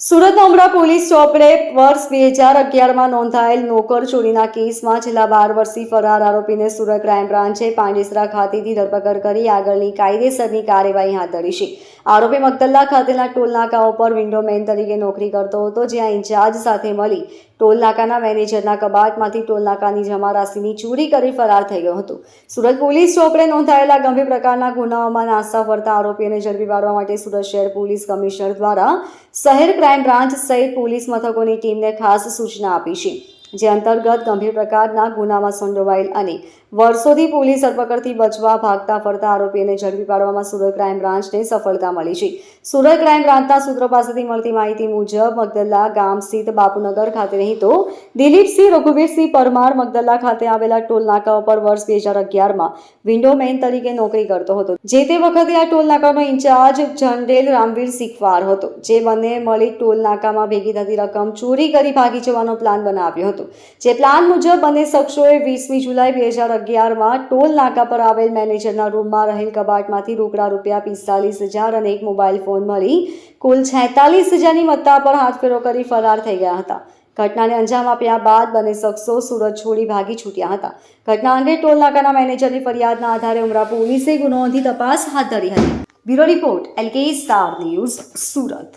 Surat નોમડા police ચોપડે વર્ષ બે હજાર અગિયારમાં નોંધાયેલ નોકર ચોરીના કેસમાં છેલ્લા બાર વર્ષથી ફરાર આરોપીને સુરત ક્રાઇમ બ્રાન્ચે પાંડેસરા ખાતેથી ધરપકડ કરી આગળની કાયદેસરની કાર્યવાહી હાથ ધરી છે. આરોપી મગદલ્લા ખાતેના ટોલનાકા ઉપર પર વિન્ડોમેન તરીકે નોકરી કરતો હતો, જ્યાં ઇન્ચાર્જ સાથે મળી ટોલનાકાના મેનેજરના કબાટમાંથી ટોલ નાકાની જમા રાશિની ચોરી કરી ફરાર થઈ ગયો હતો. સુરત પોલીસ ચોપડે નોંધાયેલા ગંભીર પ્રકારના ગુનાઓમાં નાસ્તા ફરતા આરોપીને ઝડપી પાડવા માટે સુરત શહેર પોલીસ કમિશનર દ્વારા શહેર ક્રાઇમ બ્રાન્ચ સહિત પોલીસ મથકોની ટીમને ખાસ સૂચના આપી છે. જે અંતર્ગત ગંભીર પ્રકારના ગુનામાં સંડોવાયેલ અને વર્ષોથી પોલીસ ધરપકડથી બચવા ભાગતા ફરતા આરોપીને ઝડપી પાડવામાં સુરત ક્રાઇમ બ્રાન્ચને સફળતા મળી છે. સુરત ક્રાઇમ બ્રાન્ચના સૂત્રો પાસેથી મળતી માહિતી મુજબ મગદલ્લા ગામ સ્થિત બાપુનગર ખાતે રહેતો દિલીપસિંહ, રઘુવીરસિંહ પરમાર મગદલ્લા ખાતે આવેલા ટોલ નાકાઓ ઉપર વર્ષ બે હજાર અગિયારમાં વિન્ડોમેન તરીકે નોકરી કરતો હતો. જે તે વખતે આ ટોલ નાકાનો ઇન્ચાર્જ જનરેલ રામવીર સિકવાર હતો, જે બંને મળી ટોલ નાકામાં ભેગી થતી રકમ ચોરી કરી ભાગી જવાનો પ્લાન બનાવ્યો હતો. જે પ્લાન મુજબ બંને શખ્સોએ વીસમી જુલાઈ બે હજાર અગિયારમાં ટોલ નાકા પર આવેલ મેનેજરના રૂમમાં રહેલ કબાટમાંથી રોકડા રૂપિયા પિસ્તાલીસ હજાર અને એક મોબાઈલ ફોન મળી. કુલ છેતાલીસ હજારની મત્તા પર હાથફેરો કરી ફરાર થઈ ગયા હતા. ઘટનાને અંજામ આપ્યા બાદ બંને શખ્સો સુરત છોડી ભાગી છૂટ્યા હતા. ઘટના અંગે ટોલ નાકાના મેનેજરની ફરિયાદના આધારે ઉમરા પોલીસે ગુનો નોંધી તપાસ હાથ ધરી હતી. Bureau report, LK star news Surat.